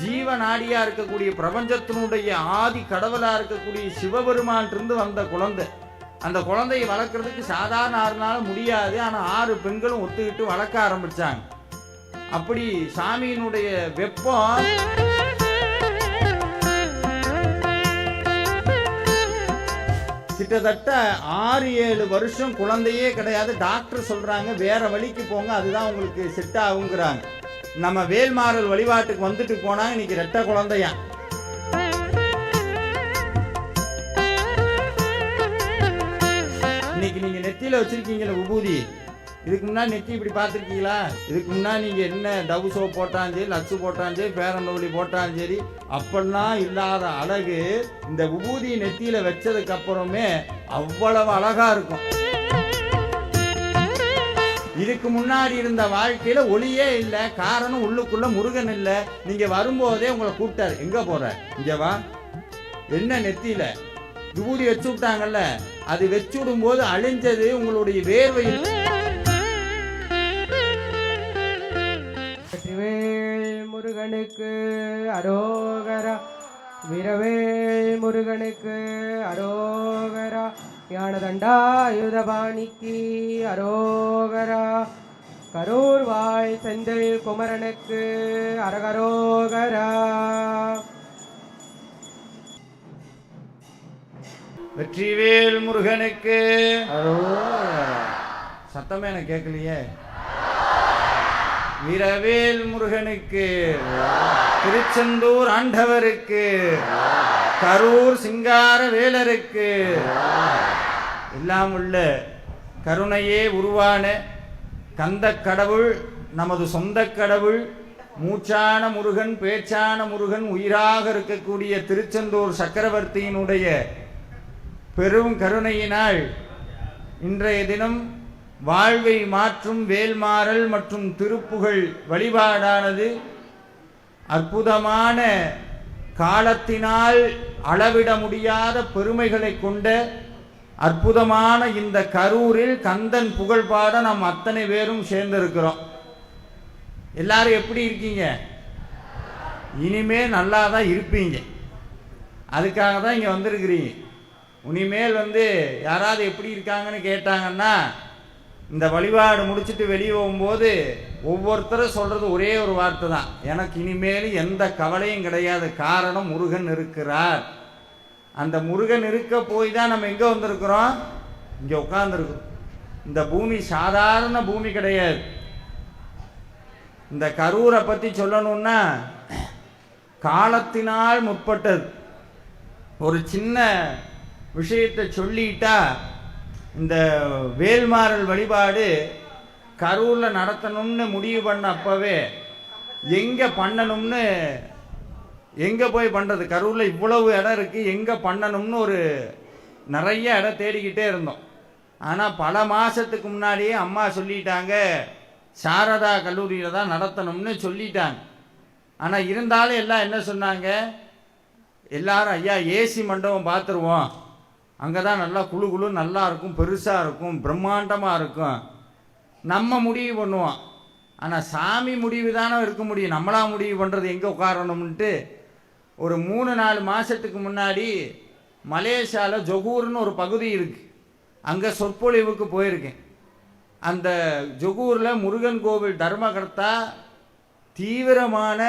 ஜீவநாடியா இருக்கக்கூடிய பிரபஞ்சத்தினுடைய ஆதி கடவுளா இருக்கக்கூடிய சிவபெருமான் இருந்து வந்த குழந்தை. அந்த குழந்தையை வளர்க்கறதுக்கு சாதாரண ஆறுனால முடியாது. ஆனால் ஆறு பெண்களும் ஒத்துக்கிட்டு வளர்க்க ஆரம்பிச்சாங்க. அப்படி சாமியினுடைய வெப்பம் கிட்டத்தட்ட ஆறு ஏழு வருஷம் குழந்தையே கிடையாது. டாக்டர் சொல்கிறாங்க வேற வழிக்கு போங்க அதுதான் உங்களுக்கு செட் ஆகுங்கிறாங்க. நம்ம வேல்மாறல் வழிபாட்டுக்கு வந்துட்டு போனா இன்னைக்கு ரெட்ட குழந்தையா? இன்னைக்கு நீங்க நெத்தியில வச்சிருக்கீங்களே உபூதி. இதுக்கு முன்னாடி நெத்தி இப்படி பார்த்துருக்கீங்களா? இதுக்கு முன்னாடி நீங்கள் என்ன டவு சோப் போட்டாலும் சரி லட்சு போட்டாலும் சரி பேரண்டவழி போட்டாலும் சரி அப்படிலாம் இல்லாத அழகு இந்த உபூதி நெத்தியில் வச்சதுக்கப்புறமே அவ்வளவு அழகாக இருக்கும். இதுக்கு முன்னாடி இருந்த வாழ்க்கையில் ஒளியே இல்லை காரணம் உள்ளுக்குள்ளே முருகன் இல்லை. நீங்கள் வரும்போதே உங்களை கூப்பிட்டாரு. எங்கே போகிற இங்கே வா. என்ன நெத்தியில்? விபூதி வச்சு விட்டாங்கல்ல. அது வச்சு விடும்போது அழிஞ்சது உங்களுடைய வேர்வையில். முருகனுக்கு அரோகரா. வீரவேல் முருகனுக்கு அரோகரா. ஞானதண்டாயுதபாணிக்கு அரோகரா. கரூர் வாழ் செந்தில் குமரனுக்கு அரகரோகரா. வெற்றிவேல் முருகனுக்கு. அரோகரா. சத்தமே எனக்கு கேட்கலையே. வீரவேல் முருகனுக்கு. திருச்செந்தூர் ஆண்டவருக்கு. கரூர் சிங்கார வேலருக்கு. எல்லாம் உள்ள கருணையே உருவான கந்த கடவுள் நமது சொந்த கடவுள் மூச்சான முருகன் பேச்சான முருகன் உயிராக இருக்கக்கூடிய திருச்செந்தூர் சக்கரவர்த்தியினுடைய பெரும் கருணையினால் இன்றைய தினம் வாழ்வை மாற்றும் வேல்மாறல் மற்றும் திருப்புகழ் வழிபாடானது அற்புதமான காலத்தினால் அளவிட முடியாத பெருமைகளை கொண்ட அற்புதமான இந்த கரூரில் கந்தன் புகழ் பாட நாம் அத்தனை பேரும் சேர்ந்திருக்கிறோம். எல்லாரும் எப்படி இருக்கீங்க? இனிமே நல்லா தான் இருப்பீங்க. அதுக்காக தான் இங்கே வந்திருக்கிறீங்க. இனிமேல் வந்து யாராவது எப்படி இருக்காங்கன்னு கேட்டாங்கன்னா இந்த வழிபாடு முடிச்சுட்டு வெளியே போகும்போது ஒவ்வொருத்தரும் சொல்கிறது ஒரே ஒரு வார்த்தை தான் எனக்கு இனிமேல் எந்த கவலையும் கிடையாது. காரணம் முருகன் இருக்கிறார். அந்த முருகன் இருக்க போய் தான் நம்ம எங்கே வந்திருக்கிறோம்? இங்கே உட்காந்துருக்கோம் இந்த பூமி சாதாரண பூமி கிடையாது. இந்த கரூரை பற்றி சொல்லணும்னா காலத்தினால் முற்பட்டது. ஒரு சின்ன விஷயத்தை சொல்லிட்டா இந்த வேல்மாறல் வழிபாடு கரூரில் நடத்தணும்னு முடிவு பண்ண அப்போவே எங்கே பண்ணணும்னு எங்கே போய் பண்ணுறது கரூரில் இவ்வளவு இடம் இருக்குது எங்கே பண்ணணும்னு ஒரு நிறைய இடம் தேடிக்கிட்டே இருந்தோம். ஆனால் பல மாதத்துக்கு முன்னாடியே அம்மா சொல்லிட்டாங்க சாரதா கல்லூரியில் தான் நடத்தணும்னு சொல்லிட்டாங்க. ஆனால் இருந்தாலும் எல்லாம் என்ன சொன்னாங்க? எல்லாரும் ஐயா ஏசி மண்டபம் பார்த்துருவோம் அங்கே தான் நல்லா குழு குழு நல்லா இருக்கும் பெருசாக இருக்கும் பிரம்மாண்டமாக இருக்கும். நம்ம முடிவு பண்ணுவோம். ஆனால் சாமி முடிவு தானே இருக்க முடியும். நம்மளா முடிவு பண்ணுறது எங்கே உட்காரணும்ன்ட்டு ஒரு மூணு நாலு மாதத்துக்கு முன்னாடி மலேசியாவில் ஜொகூர்னு ஒரு பகுதி இருக்குது அங்கே சொற்பொழிவுக்கு போயிருக்கேன். அந்த ஜொகூரில் முருகன் கோவில் தர்மகர்த்தா தீவிரமான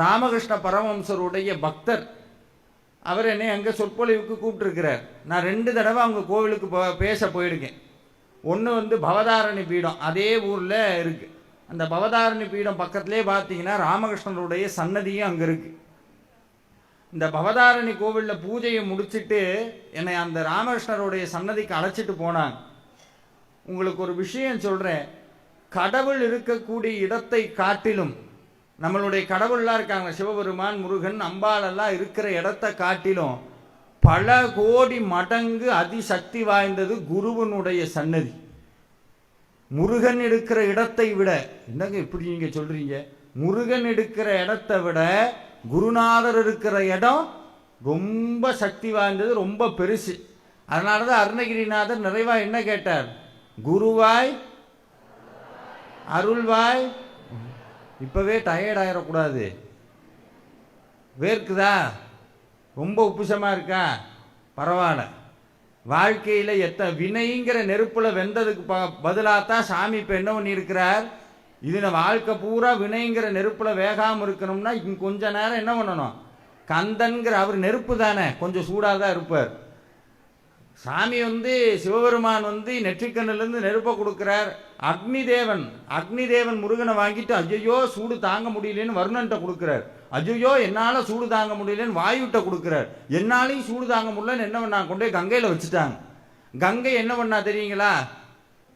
ராமகிருஷ்ண பரமஹம்சருடைய பக்தர். அவர் என்னை அங்கே சொற்பொழிவுக்கு கூப்பிட்டுருக்கிறார். நான் ரெண்டு தடவை அவங்க கோவிலுக்கு போ பேச போயிருக்கேன். ஒன்று வந்து பவதாரணி பீடம் அதே ஊரில் இருக்குது அந்த பவதாரணி பீடம் பக்கத்துலேயே பார்த்தீங்கன்னா ராமகிருஷ்ணருடைய சன்னதியும் அங்கே இருக்குது இந்த பவதாரணி கோவிலில் பூஜையை முடிச்சுட்டு என்னை அந்த ராமகிருஷ்ணருடைய சன்னதிக்கு அழைச்சிட்டு போனாங்க. உங்களுக்கு ஒரு விஷயம் சொல்கிறேன் கடவுள் இருக்கக்கூடிய இடத்தை காட்டிலும் நம்மளுடைய கடவுள்லாம் இருக்காங்க சிவபெருமான் முருகன் அம்பாலெல்லாம் இருக்கிற இடத்தை காட்டிலும் பல கோடி மடங்கு அதிசக்தி வாய்ந்தது குருவனுடைய சன்னதி. முருகன் இருக்கிற இடத்தை விட என்னங்க இப்படி நீங்க சொல்றீங்க? முருகன் இருக்கிற இடத்தை விட குருநாதர் இருக்கிற இடம் ரொம்ப சக்தி வாய்ந்தது ரொம்ப பெருசு. அதனால தான் அருணகிரிநாதர் நிறைவா என்ன கேட்டார்? குருவாய் அருள்வாய். இப்பவே டயர்ட் ஆயிடக்கூடாது வேர்க்குதா? ரொம்ப உப்புசமாக இருக்கா? பரவாயில்ல. வாழ்க்கையில் எத்த வினைங்கிற நெருப்பில் வெந்ததுக்கு ப பதிலாக தான் சாமி இப்போ என்ன பண்ணியிருக்கிறார்? இதில் வாழ்க்கை பூரா வினைங்கிற நெருப்பில் வேகாமல் இருக்கணும்னா இங்கே கொஞ்ச நேரம் என்ன பண்ணணும்? கந்தன்கிற அவர் நெருப்பு தானே கொஞ்சம் சூடாக தான் இருப்பார். சாமி வந்து சிவபெருமான் வந்து நெற்றிக்கண்ணிலிருந்து நெருப்பை கொடுக்குறார். அக்னி தேவன் அக்னி தேவன் முருகனை வாங்கிட்டு அஜயோ சூடு தாங்க முடியலன்னு வருணன்ட்ட கொடுக்குறார். அஜயோ என்னால் சூடு தாங்க முடியலன்னு வாயுட்ட கொடுக்குறார். என்னாலையும் சூடு தாங்க முடியலன்னு என்ன பண்ணா கொண்டு போய் கங்கையில் வச்சுட்டாங்க. கங்கை என்ன பண்ணா தெரியுங்களா?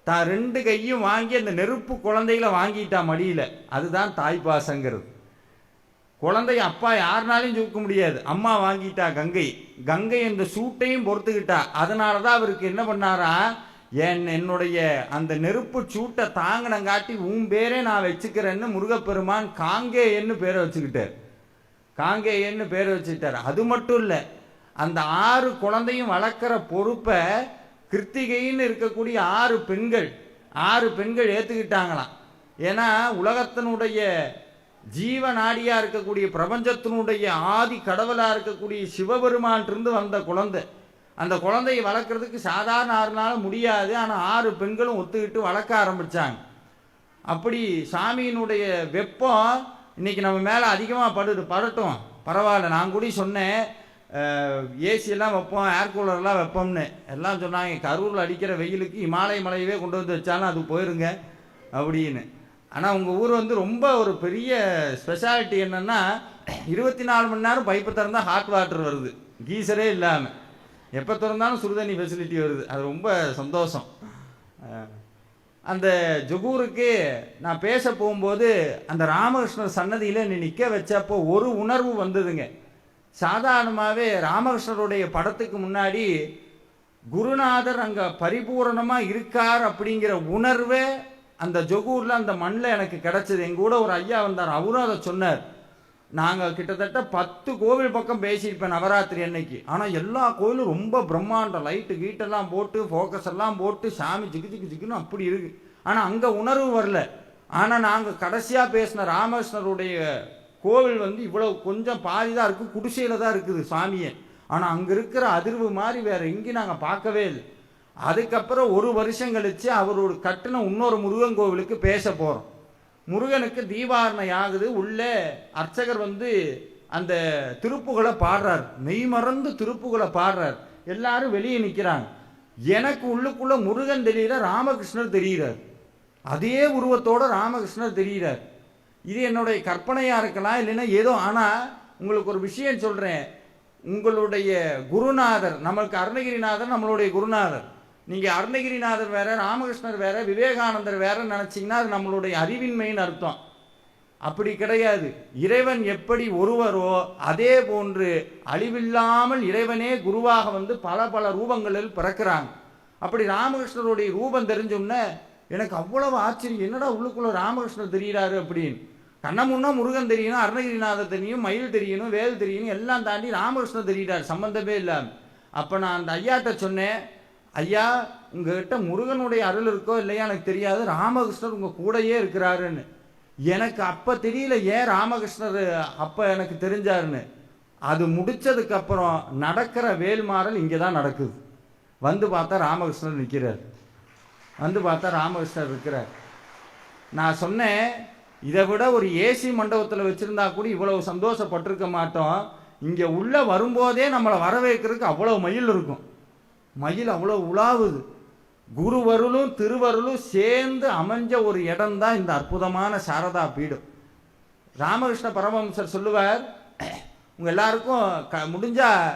தான் ரெண்டு கையும் வாங்கி அந்த நெருப்பு குழந்தைகளை வாங்கிட்டா மடியில். அதுதான் தாய்ப்பாசங்கிறது குழந்தைய அப்பா யாருனாலையும் தூக்க முடியாது. அம்மா வாங்கிட்டா கங்கை. கங்கை அந்த சூட்டையும் பொறுத்துக்கிட்டா. அதனால தான் அவருக்கு என்ன பண்ணாரா? என் என்னுடைய அந்த நெருப்பு சூட்டை தாங்கினங்காட்டி உன் பேரே நான் வச்சுக்கிறேன்னு முருகப்பெருமான் காங்கேயன்னு பேரை வச்சுக்கிட்டார். காங்கேயன்னு பேரை வச்சுக்கிட்டார். அது மட்டும் இல்லை அந்த ஆறு குழந்தையும் வளர்க்குற பொறுப்பை கிருத்திகைன்னு இருக்கக்கூடிய ஆறு பெண்கள் ஆறு பெண்கள் ஏற்றுக்கிட்டாங்களாம் ஏன்னா உலகத்தினுடைய ஜீவநாடியாக இருக்கக்கூடிய பிரபஞ்சத்தினுடைய ஆதி கடவுளாக இருக்கக்கூடிய சிவபெருமான்ட்டிருந்து வந்த குழந்தை. அந்த குழந்தையை வளர்க்குறதுக்கு சாதாரண ஆறுனால முடியாது. ஆனால் ஆறு பெண்களும் ஒத்துக்கிட்டு வளர்க்க ஆரம்பித்தாங்க அப்படி சாமியினுடைய வெப்பம் இன்னைக்கு நம்ம மேலே அதிகமாக படுது. படட்டும். பரவாயில்ல நான் கூட சொன்னேன். ஏசியெல்லாம் வைப்போம் ஏர் கூலர்லாம் வைப்போம்னு. எல்லாம் சொன்னாங்க கரூரில் அடிக்கிற வெயிலுக்கு இமாலய மலையவே கொண்டு வந்து வச்சாலும் அது போயிருங்க அப்படின்னு. ஆனால் உங்கள் ஊர் வந்து ரொம்ப ஒரு பெரிய ஸ்பெஷாலிட்டி என்னென்னா இருபத்தி நாலு மணி நேரம் பைப்பு திறந்தால் ஹாட் வாட்டர் வருது. கீசரே இல்லாமல் எப்போ திறந்தாலும் சுடுதண்ணி ஃபெசிலிட்டி வருது. அது ரொம்ப சந்தோஷம். அந்த ஜொகூருக்கு நான் பேச போகும்போது அந்த ராமகிருஷ்ணர் சன்னதியில் நீ நிற்க வச்சப்போ ஒரு உணர்வு வந்ததுங்க. சாதாரணமாகவே ராமகிருஷ்ணருடைய படத்துக்கு முன்னாடி குருநாதர் அங்கே பரிபூரணமாக இருக்கார் அப்படிங்கிற உணர்வே அந்த ஜொகூரில் அந்த மண்ணில் எனக்கு கிடச்சிது. எங்கள் கூட ஒரு ஐயா வந்தார். அவரும் அதை சொன்னார். நாங்கள் கிட்டத்தட்ட பத்து கோவில் பக்கம் பேசியிருப்பேன் நவராத்திரி அன்னைக்கு. ஆனால் எல்லா கோயிலும் ரொம்ப பிரம்மாண்டம் லைட்டு கீட்டெல்லாம் போட்டு ஃபோக்கஸ் எல்லாம் போட்டு சாமி ஜிகு ஜிகு ஜிக்குன்னு அப்படி இருக்கு. ஆனால் அங்கே உணர்வு வரல. ஆனால் நாங்கள் கடைசியாக பேசின ராமகிருஷ்ணருடைய கோவில் வந்து இவ்வளோ கொஞ்சம் பாதி தான் இருக்குது குடிசையில் தான் இருக்குது சாமியை. ஆனால் அங்கே இருக்கிற அதிர்வு மாதிரி வேறு எங்கேயும் நாங்கள் பார்க்கவே இல்லை. அதுக்கப்புறம் ஒரு வருஷம் கழித்து அவரோட கட்டின இன்னொரு முருகன் கோவிலுக்கு பேச போகிறோம் முருகனுக்கு தீபாரணை ஆகுது. உள்ளே அர்ச்சகர் வந்து அந்த திருப்புகளை பாடுறார். மெய்மறந்து திருப்புகளை பாடுறார். எல்லாரும் வெளியே நிற்கிறாங்க எனக்கு உள்ளுக்குள்ள முருகன் தெரியல ராமகிருஷ்ணர் தெரிகிறார் அதே உருவத்தோட ராமகிருஷ்ணர் தெரிகிறார் இது என்னுடைய கற்பனையாக இருக்கலாம் இல்லைன்னா ஏதோ ஆனால் உங்களுக்கு ஒரு விஷயம் சொல்கிறேன் உங்களுடைய குருநாதர் நம்மளுக்கு அருணகிரிநாதர் நம்மளுடைய குருநாதர். நீங்கள் அருணகிரிநாதர் வேற ராமகிருஷ்ணர் வேற விவேகானந்தர் வேற நினச்சிங்கன்னா அது நம்மளுடைய அறிவின்மைன்னு அர்த்தம். அப்படி கிடையாது. இறைவன் எப்படி ஒருவரோ அதே போன்று அழிவில்லாமல் இறைவனே குருவாக வந்து பல பல ரூபங்களில் பிறக்கிறாங்க. அப்படி ராமகிருஷ்ணருடைய ரூபம் தெரிஞ்சோன்னே எனக்கு அவ்வளவு ஆச்சரியம். என்னடா உள்ளுக்குள்ள ராமகிருஷ்ணர் தெரிகிறாரு அப்படின்னு. கண்ண முன்னா முருகன் தெரியணும் அருணகிரிநாதர் தெரியும் மயில் தெரியணும் வேல் தெரியணும் எல்லாம் தாண்டி ராமகிருஷ்ணர் தெரிகிறார் சம்பந்தமே இல்லாமல் அப்போ நான் அந்த ஐயாட்ட சொன்னேன் ஐயா உங்ககிட்ட முருகனுடைய அருள் இருக்கோ இல்லையா எனக்கு தெரியாது. ராமகிருஷ்ணர் உங்கள் கூடயே இருக்கிறாருன்னு. எனக்கு அப்போ தெரியல ஏன் ராமகிருஷ்ணர் அப்போ எனக்கு தெரிஞ்சாருன்னு. அது முடிச்சதுக்கு அப்புறம் நடக்கிற வேல்மாறல் இங்கே தான் நடக்குது. வந்து பார்த்தா ராமகிருஷ்ணர் நிற்கிறார் வந்து பார்த்தா ராமகிருஷ்ணர் இருக்கிறார். நான் சொன்னேன் இதை விட ஒரு ஏசி மண்டபத்தில் வச்சுருந்தா கூட இவ்வளவு சந்தோஷப்பட்டிருக்க மாட்டோம். இங்கே உள்ளே வரும்போதே நம்மளை வரவேற்கிறதுக்கு அவ்வளோ மயில் இருக்கும். மயில் அவ்வளோ உலாவுது. குருவருளும் திருவருளும் சேர்ந்து அமைஞ்ச ஒரு இடம்தான் இந்த அற்புதமான சாரதா பீடம். ராமகிருஷ்ண பரமஹம்சர் சொல்லுவார் உங்கள் எல்லாருக்கும் க முடிஞ்சால்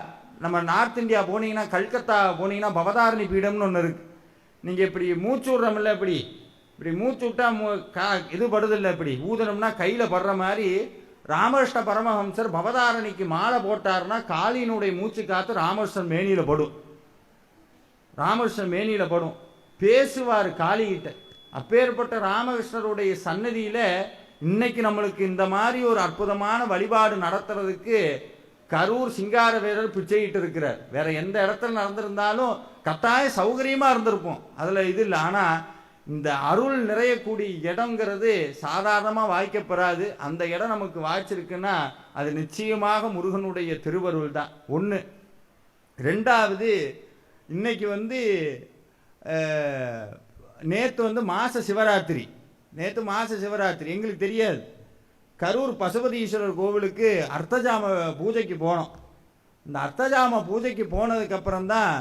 நம்ம நார்த் இந்தியா போனீங்கன்னா கல்கத்தா போனீங்கன்னா பவதாரணி பீடம்னு ஒன்று இருக்கு. நீங்கள் இப்படி மூச்சு விட்றமில்ல இப்படி இப்படி மூச்சு விட்டா மூ கா இது படுதில்ல இப்படி. ஊதனம்னா கையில் படுற மாதிரி ராமகிருஷ்ண பரமஹம்சர் பவதாரணிக்கு மாலை போட்டாருன்னா காளியினுடைய மூச்சு காற்று ராமகிருஷ்ணன் மேனியில் படும். ராமகிருஷ்ணன் மேனியில் படும் பேசுவார் காளிகிட்ட. அப்பேற்பட்ட ராமகிருஷ்ணருடைய சன்னதியில் இன்னைக்கு நம்மளுக்கு இந்த மாதிரி ஒரு அற்புதமான வழிபாடு நடத்துறதுக்கு கரூர் சிங்கார வீரர் பிச்சையிட்டு இருக்கிறார். வேற எந்த இடத்துல நடந்திருந்தாலும் கட்டாய சௌகரியமா இருந்திருப்போம். அதுல இது இல்லை. ஆனா இந்த அருள் நிறையக்கூடிய இடங்கிறது சாதாரணமாக வாய்க்கப்பெறாது. அந்த இடம் நமக்கு வாய்ச்சிருக்குன்னா அது நிச்சயமாக முருகனுடைய திருவருள் தான். ஒன்று ரெண்டாவது இன்னைக்கு வந்து நேற்று வந்து மாத சிவராத்திரி. நேற்று மாத சிவராத்திரி. எங்களுக்கு தெரியாது. கரூர் பசுபதீஸ்வரர் கோவிலுக்கு அர்த்தஜாம பூஜைக்கு போனோம். இந்த அர்த்தஜாம பூஜைக்கு போனதுக்கப்புறம் தான்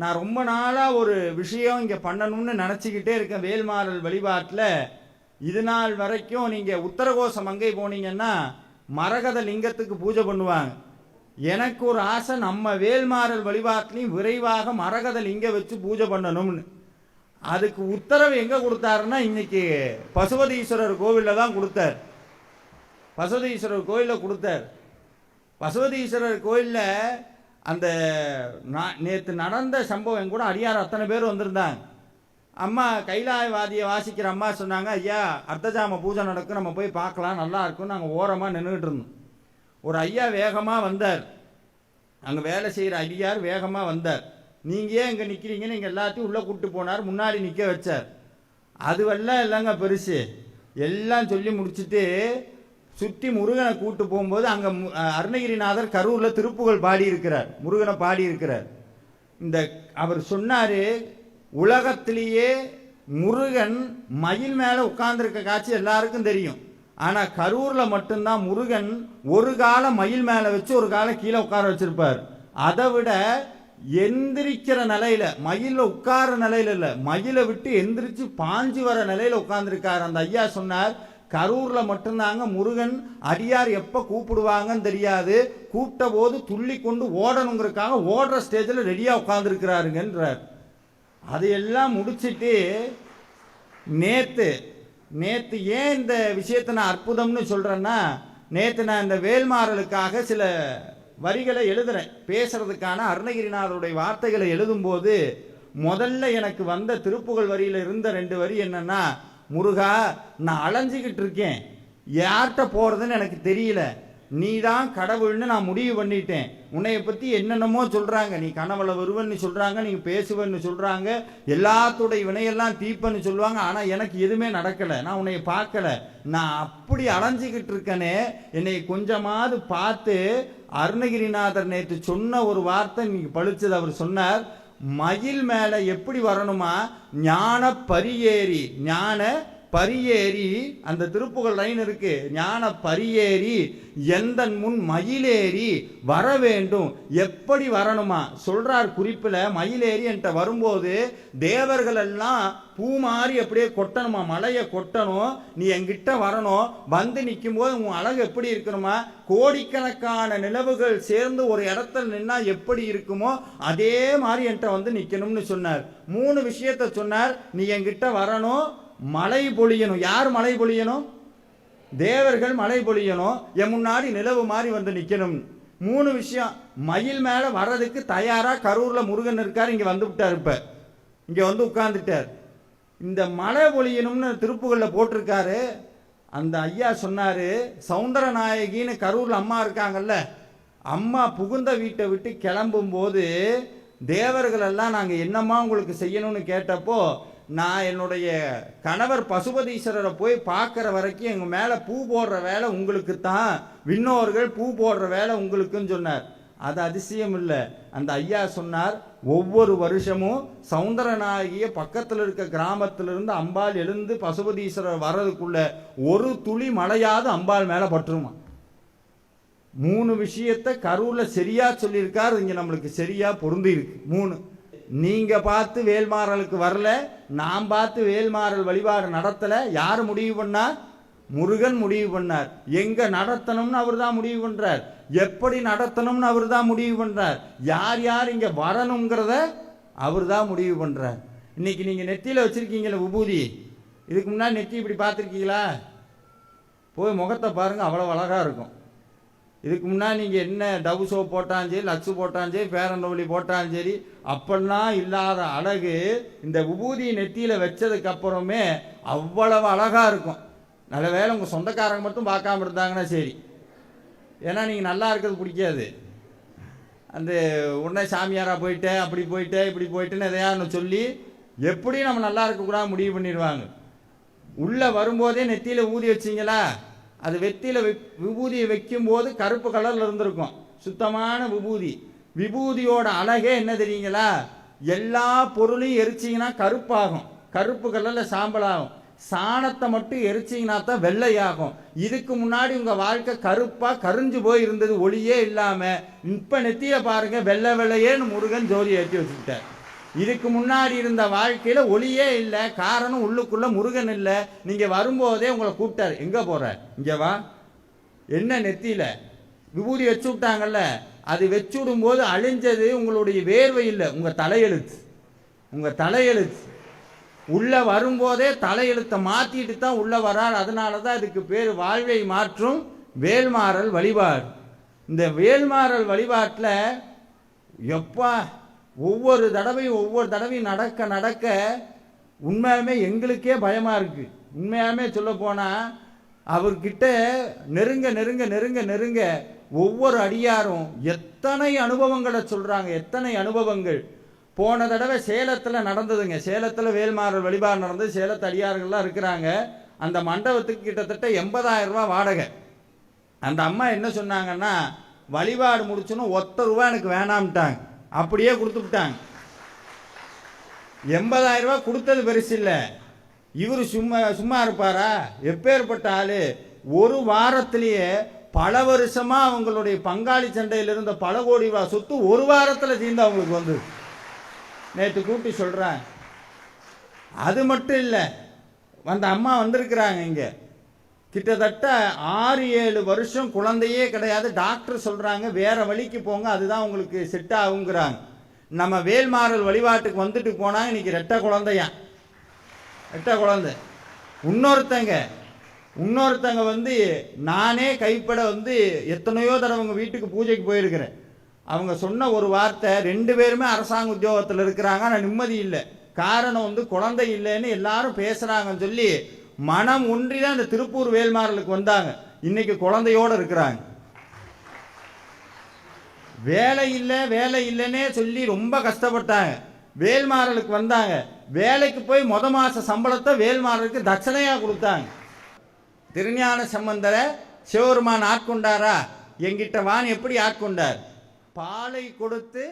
நான் ரொம்ப நாளாக ஒரு விஷயம் இங்கே பண்ணணும்னு நினச்சிக்கிட்டே இருக்கேன். வேல்மாறல் வழிபாட்டில். இது நாள் வரைக்கும் நீங்கள் உத்தரகோச மங்கை போனீங்கன்னா மரகத லிங்கத்துக்கு பூஜை பண்ணுவாங்க. எனக்கு ஒரு ஆசை நம்ம வேல்மாறல் வழிபாட்டிலையும் விரைவாக மரகத லிங்க வச்சு பூஜை பண்ணணும்னு. அதுக்கு உத்தரவு எங்கே கொடுத்தாருன்னா இன்னைக்கு பசுபதீஸ்வரர் கோவிலில் தான் கொடுத்தார். பசுபதீஸ்வரர் கோயிலில் கொடுத்தார். பசுபதீஸ்வரர் கோயிலில் அந்த நேற்று நடந்த சம்பவம் கூட அடியார் அத்தனை பேர் வந்திருந்தாங்க. அம்மா கைலாயவாதியை வாசிக்கிற அம்மா சொன்னாங்க ஐயா அர்த்தஜாம பூஜை நடக்கும் நம்ம போய் பார்க்கலாம் நல்லா இருக்கும் நாங்கள் ஓரமாக நின்றுக்கிட்டு இருந்தோம். ஒரு ஐயா வேகமாக வந்தார். அங்கே வேலை செய்கிற ஐயார் வேகமாக வந்தார். நீங்கள் ஏன் இங்கே நிற்கிறீங்கன்னு நீங்கள் எல்லாத்தையும் உள்ளே கூப்பிட்டு போனார் முன்னாடி நிற்க வச்சார். அதுவெல்லாம் இல்லைங்க பெருசு. எல்லாம் சொல்லி முடிச்சுட்டு சுற்றி முருகனை கூட்டு போகும்போது அங்கே அருணகிரிநாதர் கரூரில் திருப்புகள் பாடியிருக்கிறார் முருகனை பாடியிருக்கிறார் இந்த அவர் சொன்னார் உலகத்திலேயே முருகன் மயில் மேலே உட்கார்ந்துருக்க காட்சி எல்லாருக்கும் தெரியும். ஆனால் கரூரில் மட்டும்தான் முருகன் ஒரு கால மயில் மேலே வச்சு ஒரு காலை கீழே உட்கார வச்சிருப்பார். அதை விட எந்திரிக்கிற நிலையில மயில உட்கார நிலையில இல்லை மயிலை விட்டு எந்திரிச்சு பாஞ்சு வர நிலையில உட்கார்ந்துருக்காரு. அந்த ஐயா சொன்னார் கரூர்ல மட்டும்தாங்க முருகன் அடியார் எப்ப கூப்பிடுவாங்கன்னு தெரியாது. கூப்பிட்ட போது துள்ளி கொண்டு ஓடணுங்கிறதுக்காக ஓடுற ஸ்டேஜில் ரெடியா உட்கார்ந்துருக்கிறாருங்கன்றார். அதையெல்லாம் முடிச்சிட்டு நேத்து நேற்று ஏன் இந்த விஷயத்தை நான் அற்புதம்னு சொல்கிறேன்னா நேற்று நான் இந்த வேல்மாறலுக்காக சில வரிகளை எழுதுறேன். பேசுறதுக்கான அருணகிரிநாதருடைய வார்த்தைகளை எழுதும்போது முதல்ல எனக்கு வந்த திருப்புகழ் வரியில் இருந்த ரெண்டு வரி என்னன்னா முருகா நான் அலைஞ்சிக்கிட்டு இருக்கேன். யார்கிட்ட போகிறதுன்னு எனக்கு தெரியல. நீ தான் கடவுள்னு நான் முடிவு பண்ணிட்டேன். உன்னைய பற்றி என்னென்னமோ சொல்கிறாங்க நீ கனவுல வருவன்னு சொல்கிறாங்க நீங்கள் பேசுவன்னு சொல்கிறாங்க எல்லாத்துடைய வினையெல்லாம் தீப்பன்னு சொல்லுவாங்க. ஆனால் எனக்கு எதுவுமே நடக்கலை. நான் உன்னைய பார்க்கல. நான் அப்படி அலைஞ்சிக்கிட்டு இருக்கனே. என்னை கொஞ்சமாவது பார்த்து அருணகிரிநாதர் நேற்று சொன்ன ஒரு வார்த்தை நீங்க பழிச்சது அவர் சொன்னார். மயில் மேலே எப்படி வரணுமா? ஞான பரியேறி ஞான பரியேறி அந்த திருப்புகள் லைன் இருக்கு. ஞான பரியேறி எந்த முன் மயிலேறி வர வேண்டும். எப்படி வரணுமா? சொல்றார் குறிப்பில் மயிலேறி என்கிட்ட வரும்போது தேவர்கள் எல்லாம் பூ மாறி அப்படியே கொட்டணுமா? மலையை கொட்டணும். நீ என்கிட்ட வரணும். வந்து நிற்கும் போது உன் அழகு எப்படி இருக்கணுமா? கோடிக்கணக்கான நிலவுகள் சேர்ந்து ஒரு இடத்துல நின்னா எப்படி இருக்குமோ அதே மாதிரி என்கிட்ட வந்து நிற்கணும்னு சொன்னார். மூணு விஷயத்த சொன்னார். நீ என்கிட்ட வரணும். மழை பொழியணும். யார் மழை பொழியணும்? தேவர்கள் மழை பொழியணும். என் முன்னாடி நிலவு மாறி வந்து நிற்கணும் மூணு விஷயம் மயில் மேலே வர்றதுக்கு தயாராக கரூரில் முருகன் இருக்கார் இங்கே வந்து விட்டார் இப்போ. இங்கே வந்து உட்கார்ந்துட்டார். இந்த மழை பொழியணும்னு திருப்புகளில் போட்டிருக்காரு. அந்த ஐயா சொன்னார் சவுந்தரநாயகின்னு கரூரில் அம்மா இருக்காங்கல்ல அம்மா புகுந்த வீட்டை விட்டு கிளம்பும்போது தேவர்கள் எல்லாம் நாங்கள் என்னம்மா உங்களுக்கு செய்யணும்னு கேட்டப்போ நான் என்னுடைய கணவர் பசுபதீஸ்வரரை போய் பார்க்குற வரைக்கும் எங்கள் மேலே பூ போடுற வேலை உங்களுக்கு தான் விண்ணோர்கள் பூ போடுற வேலை உங்களுக்குன்னு சொன்னார். அது அதிசயம் இல்லை. அந்த ஐயா சொன்னார் ஒவ்வொரு வருஷமும் சவுந்தரநாயகிய பக்கத்தில் இருக்க கிராமத்திலிருந்து அம்பாள் எழுந்து பசுபதீஸ்வரர் வர்றதுக்குள்ள ஒரு துளி மழையாவது அம்பாள் மேலே பட்டுருமா? மூணு விஷயத்த கரூரில் சரியா சொல்லியிருக்காரு. இங்கே நம்மளுக்கு சரியாக பொருந்திருக்கு மூணு. நீங்கள் பார்த்து வேல்மாறலுக்கு வரல. நான் பார்த்து வேல்மாறல் வழிபாடு நடத்தலை யார் முடிவு பண்ணார்? முருகன் முடிவு பண்ணார். எங்க நடத்தணும்னு அவர் தான் முடிவு பண்றார். எப்படி நடத்தணும்னு அவர் தான் முடிவு பண்றார். யார் யார் இங்க வரணுங்கிறத அவர் தான் முடிவு பண்றார். இன்னைக்கு நீங்க நெத்தியில வச்சிருக்கீங்களே விபூதி. இதுக்கு முன்னாடி நெத்தி இப்படி பார்த்துருக்கீங்களா? போய் முகத்தை பாருங்க அவ்வளோ அழகா இருக்கும். இதுக்கு முன்னாடி நீங்கள் என்ன டவு சோப் போட்டாலும் சரி லக்ஸு போட்டாலும் சரி பேரண்டவழி போட்டாலும் சரி அப்படிலாம் இல்லாத அழகு இந்த விபூதி நெத்தியில் வச்சதுக்கு அப்புறமே அவ்வளவு அழகாக இருக்கும். நல்ல வேளை உங்கள் சொந்தக்காரங்க மட்டும் பார்க்காம இருந்தாங்கன்னா சரி. ஏன்னா நீங்கள் நல்லா இருக்கிறது பிடிக்காது. அந்த உடனே சாமியாராக போயிட்டு அப்படி போயிட்டு இப்படி போயிட்டுன்னு எதையான்னு சொல்லி எப்படி நம்ம நல்லா இருக்கக்கூடாது முடிவு பண்ணிடுவாங்க. உள்ளே வரும்போதே நெத்தியில் ஊதி வச்சீங்களா? அது வெற்றியில் வி- விபூதியை வைக்கும்போது கருப்பு கலரில் இருந்திருக்கும். சுத்தமான விபூதி. விபூதியோட அழகே என்ன தெரியுங்களா? எல்லா பொருளையும் எரிச்சிங்கன்னா கருப்பாகும். கருப்பு கலரில் சாம்பலாகும். சாணத்தை மட்டும் எரிச்சிங்கன்னா தான் வெள்ளையாகும். இதுக்கு முன்னாடி உங்கள் வாழ்க்கை கருப்பாக கரிஞ்சு போய் இருந்தது ஒளியே இல்லாமல் இப்போ நெத்தியை பாருங்க வெள்ளை வெள்ளையேன்னு முருகன் ஜோதி ஏற்றி வச்சுக்கிட்டார். இதுக்கு முன்னாடி இருந்த வாழ்க்கையில் ஒளியே இல்லை காரணம் உள்ளுக்குள்ளே முருகன் இல்லை. நீங்கள் வரும்போதே உங்களை கூப்பிட்டாரு. எங்கே போகிற இங்கே வா. என்ன நெத்தியில? விபூதி வச்சு விட்டாங்கல்ல. அது வச்சு விடும்போது அழிஞ்சது உங்களுடைய வேர்வை இல்லை. உங்கள் தலையெழுத்து. உங்கள் தலையெழுத்து. உள்ளே வரும்போதே தலையெழுத்தை மாற்றிட்டு தான் உள்ளே வரார். அதனால தான் இதுக்கு பேர் வாழ்வை மாற்றும் வேல்மாறல் வழிபாடு. இந்த வேல்மாறல் வழிபாட்டில் எப்பா ஒவ்வொரு தடவையும் ஒவ்வொரு தடவையும் நடக்க நடக்க உண்மையாலுமே எங்களுக்கே பயமாக இருக்குது உண்மையாலுமே சொல்லப்போனால் அவர்கிட்ட நெருங்க நெருங்க நெருங்க நெருங்க ஒவ்வொரு அடியாரும் எத்தனை அனுபவங்களை சொல்கிறாங்க எத்தனை அனுபவங்கள். போன தடவை சேலத்தில் நடந்ததுங்க. சேலத்தில் வேல்மாறல் வழிபாடு நடந்தது சேலத்து அடியார்கள்லாம் இருக்கிறாங்க. அந்த மண்டபத்துக்கு கிட்டத்தட்ட எண்பதாயிரம் ரூபா வாடகை. அந்த அம்மா என்ன சொன்னாங்கன்னா வழிபாடு முடிச்சுன்னு ஒத்த ரூபா எனக்கு வேணாம்ட்டாங்க. அப்படியே கொடுத்துட்டாங்க எண்பதாயிரம் ரூபா கொடுத்தது பெருசு இல்லை. இவர் சும்மா சும்மா இருப்பாரா? எப்பேற்பட்ட ஆளு? ஒரு வாரத்திலேயே பல வருஷமா அவங்களுடைய பங்காளி சண்டையில் இருந்த பல கோடி ரூபா சொத்து ஒரு வாரத்தில் தீர்ந்து அவங்களுக்கு வந்து. நேற்று கூட்டி சொல்றேன். அது மட்டும் இல்லை. அந்த அம்மா வந்திருக்கிறாங்க இங்கே. கிட்டத்தட்ட ஆறு ஏழு வருஷம் குழந்தையே கிடையாது. டாக்டர் சொல்கிறாங்க வேறு வழிக்கு போங்க அதுதான் உங்களுக்கு செட் ஆகுங்கிறாங்க. நம்ம வேல்மாறல் வழிபாட்டுக்கு வந்துட்டு போனால் இன்னைக்கு ரெட்டை குழந்தையா? ரெட்டை குழந்தை. இன்னொருத்தங்க இன்னொருத்தங்க வந்து நானே கைப்பட வந்து எத்தனையோ தடவை உங்க வீட்டுக்கு பூஜைக்கு போயிருக்கிறேன். அவங்க சொன்ன ஒரு வார்த்தை ரெண்டு பேருமே அரசாங்க உத்தியோகத்தில் இருக்கிறாங்க ஆனால் நிம்மதி இல்லை. காரணம் வந்து குழந்தை இல்லைன்னு எல்லாரும் பேசுகிறாங்கன்னு சொல்லி மனம் ஒன்றி தான் இந்த திருப்பூர் வேல்மாறலுக்கு வந்தாங்க. இன்னைக்கு குழந்தையோட இருக்கிறாங்க. வேலை இல்லை வேலை இல்லைன்னே சொல்லி ரொம்ப கஷ்டப்பட்டாங்க. வேல்மாறலுக்கு வந்தாங்க. வேலைக்கு போய் மொத மாத சம்பளத்தை வேல்மாறலுக்கு தட்சணையாக கொடுத்தாங்க. திருஞான சம்பந்தரை சிவருமான் ஆட்கொண்டாரா? எங்கிட்ட வான் எப்படி ஆட்கொண்டார்? பாலை கொடுத்து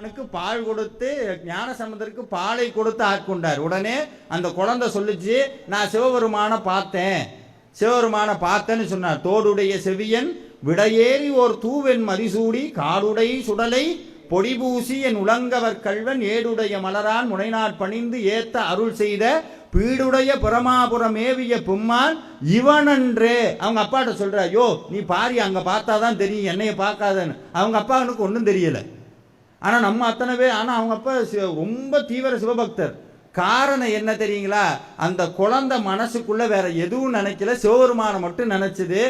அவனுக்கு பால் கொடுத்து ஞானசம்பந்தருக்கு பாலை கொடுத்து ஆட்கொண்டார். உடனே அந்த குழந்தை சொல்லிச்சு நான் சிவபெருமானை பார்த்தேன். சிவபெருமானை பார்த்தேன்னு சொன்னார். தோடுடைய செவியன் விடையேறி ஓர் தூவென் மதிசூடி காடுடை சுடலை பொடிபூசி என் உலங்கவர் கல்வன் ஏடுடைய மலரான் முனைநாட் பணிந்து ஏத்த அருள் செய்த பீடுடைய பிரமாபுரம் ஏவிய பொம்மான் இவனன்றே. அவங்க அப்பாட்ட சொல்ற ஐயோ நீ பாரி அங்க பார்த்தாதான் தெரியும் என்னைய பார்க்காதன்னு. அவங்க அப்பாவுக்கு ஒன்றும் தெரியல. ஆனால் நம்ம அத்தனை பேர் ஆனால் அவங்க அப்பா ரொம்ப தீவிர சிவபக்தர். காரணம் என்ன தெரியுங்களா? அந்த குழந்தை மனசுக்குள்ள வேற எதுவும் நினைக்கல. சிவபெருமானை மட்டும் நினைச்சது.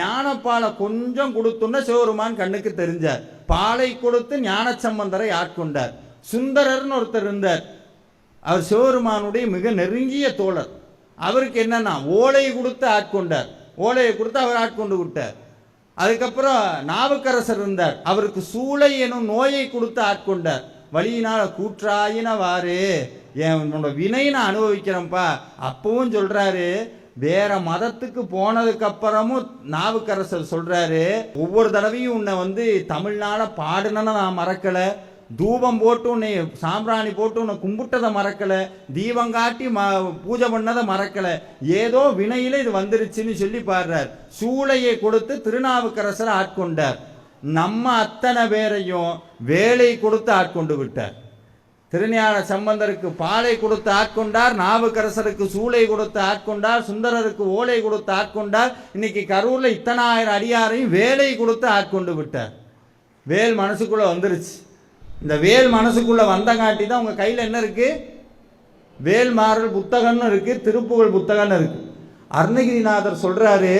ஞானப்பாலை கொஞ்சம் கொடுத்தோன்னா சிவபெருமான் கண்ணுக்கு தெரிஞ்சார். பாலை கொடுத்து ஞானசம்பந்தரை ஆட்கொண்டார் சுந்தரர்னு ஒருத்தர் இருந்தார். அவர் சிவபெருமானுடைய மிக நெருங்கிய தோழர். அவருக்கு என்னன்னா ஓலை கொடுத்து ஆட்கொண்டார். ஓலையை கொடுத்து அவர் ஆட்கொண்டு விட்டார். அதுக்கப்புறம் நாவுக்கரசர் இருந்தார். அவருக்கு சூளை எனும் நோயை கொடுத்து ஆட்கொண்டார். வழியினால் கூற்றாயினவாறு என் உன்னோட வினை நான் அனுபவிக்கிறேன்ப்பா. அப்பவும் சொல்றாரு. வேற மதத்துக்கு போனதுக்கு அப்புறமும் நாவுக்கரசர் சொல்றாரு. ஒவ்வொரு தடவையும் உன்னை வந்து தமிழ்நாட பாடுனதை நான் மறக்கலை. தூபம் போட்டு உன்னை சாம்பிராணி போட்டு உன்னை கும்பிட்டதை மறக்கலை. தீபம் காட்டி ம பூஜை பண்ணதை மறக்கலை. ஏதோ வினையில் இது வந்துருச்சுன்னு சொல்லி பாடுறார். சூளையை கொடுத்து திருநாவுக்கரசரை ஆட்கொண்டார். நம்ம அத்தனை பேரையும் வேலை கொடுத்து ஆட்கொண்டு விட்டார். திருஞான சம்பந்தருக்கு பாலை கொடுத்து ஆட்கொண்டார் நாவுக்கரசருக்கு சூளை கொடுத்து ஆட்கொண்டார் சுந்தரருக்கு ஓலை கொடுத்து ஆட்கொண்டார். இன்னைக்கு கரூரில் இத்தனாயிரம் அடியாரையும் வேலை கொடுத்து ஆட்கொண்டு விட்டார். வேல் மனசுக்குள்ளே வந்துருச்சு. இந்த வேல் மனசுக்குள்ளே வந்தங்காட்டி தான் உங்கள் கையில் என்ன இருக்குது வேல் மாறல் புத்தகம்னு இருக்குது திருப்புகழ் புத்தகம்னு இருக்குது அருணகிரிநாதர் சொல்கிறாரு